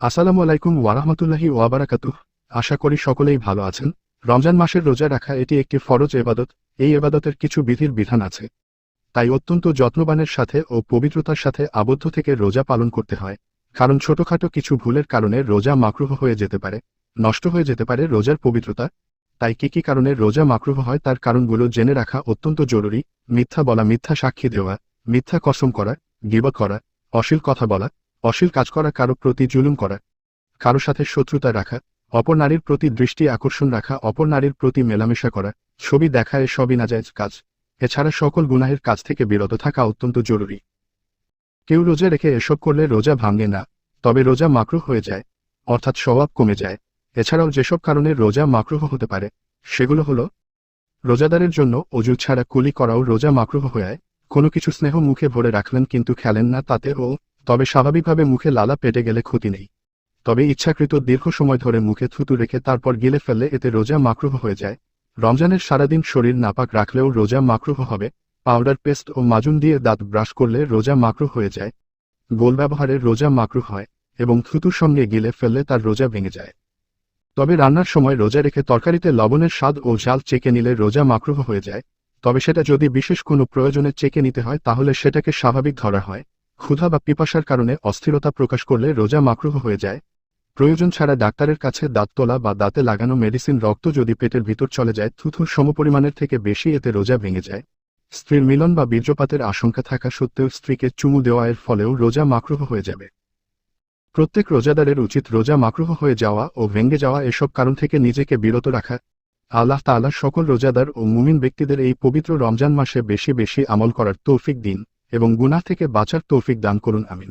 আসসালামু আলাইকুম ওয়ারাহমাতুল্লাহি ওয়াবারাকাতুহ আশা করি সকলেই ভালো আছেন। রমজান মাসের রোজা রাখা এটি একটি ফরজ এবাদত। এই এবাদতের কিছু বিধির বিধান আছে। তাই অত্যন্ত যত্নবানের সাথে ও পবিত্রতার সাথে আবদ্ধ থেকে রোজা পালন করতে হয়। কারণ ছোটখাটো কিছু ভুলের কারণে রোজা মাকরুহ হয়ে যেতে পারে। নষ্ট হয়ে যেতে পারে রোজার পবিত্রতা। তাই কি কি কারণে রোজা মাকরুহ হয় তার কারণগুলো জেনে রাখা অত্যন্ত জরুরি। মিথ্যা বলা, মিথ্যা সাক্ষী দেওয়া, মিথ্যা কসম করা, গিবত করা, অশ্লীল কথা বলা অশ্লীল কাজ করা, কারও প্রতি জুলুম করা, কারও সাথে শত্রুতা রাখা, অপর নারীর প্রতি দৃষ্টি আকর্ষণ রাখা, অপর নারীর প্রতি মেলামেশা করা, ছবি দেখা এসবই নাজায়জ কাজ। এছাড়া সকল গুনাহের কাজ থেকে বিরত থাকা অত্যন্ত জরুরি। কেউ রোজা রেখে এসব করলে রোজা ভাঙে না, তবে রোজা মাকরুহ হয়ে যায়, অর্থাৎ স্বভাব কমে যায়। এছাড়াও যেসব কারণে রোজা মাকরুহ হতে পারে, সেগুলো হলো, রোজাদারের জন্য অজু ছাড়া কুলি করাও রোজা মাকরুহ হয়ে কোনো কিছু স্নেহ মুখে ভরে রাখলেন কিন্তু খেলেন না তাতে ও তবে স্বাভাবিকভাবে মুখে লালা পেটে গেলে ক্ষতি নেই। তবে ইচ্ছাকৃত দীর্ঘ সময় ধরে মুখে থুতু রেখে তারপর গিলে ফেললে এতে রোজা মাকরুহ হয়ে যায়। রমজানের সারাদিন শরীর নাপাক রাখলেও রোজা মাকরুহ হবে। পাউডার পেস্ট ও মাজুন দিয়ে দাঁত ব্রাশ করলে রোজা মাকরুহ হয়ে যায়। গোল ব্যবহারে রোজা মাকরুহ হয় এবং থুতুর সঙ্গে গিলে ফেললে তার রোজা ভেঙে যায়। তবে রান্নার সময় রোজা রেখে তরকারিতে লবণের স্বাদ ও ঝাল চেকে নিলে রোজা মাকরুহ হয়ে যায়। তবে সেটা যদি বিশেষ কোনো প্রয়োজনে চেকে নিতে হয়, তাহলে সেটাকে স্বাভাবিক ধরা হয়। ক্ষুধা বা পিপাসার কারণে অস্থিরতা প্রকাশ করলে রোজা মাকরুহ হয়ে যায়। প্রয়োজন ছাড়া ডাক্তারের কাছে দাঁত তোলা বা দাঁতে লাগানো মেডিসিন, রক্ত যদি পেটের ভিতর চলে যায়, থুথুর সমপরিমাণের থেকে বেশি এতে রোজা ভেঙে যায়। স্ত্রীর মিলন বা বীর্যপাতের আশঙ্কা থাকা সত্ত্বেও স্ত্রীকে চুমু দেওয়া এর ফলেও রোজা মাকরুহ হয়ে যাবে। প্রত্যেক রোজাদারের উচিত রোজা মাকরুহ হয়ে যাওয়া ও ভেঙে যাওয়া এসব কারণ থেকে নিজেকে বিরত রাখা। আল্লাহ তাআলা সকল রোজাদার ও মুমিন ব্যক্তিদের এই পবিত্র রমজান মাসে বেশি বেশি আমল করার তৌফিক দিন। এবং গুনাহ থেকে বাঁচার তৌফিক দান করুন আমিন।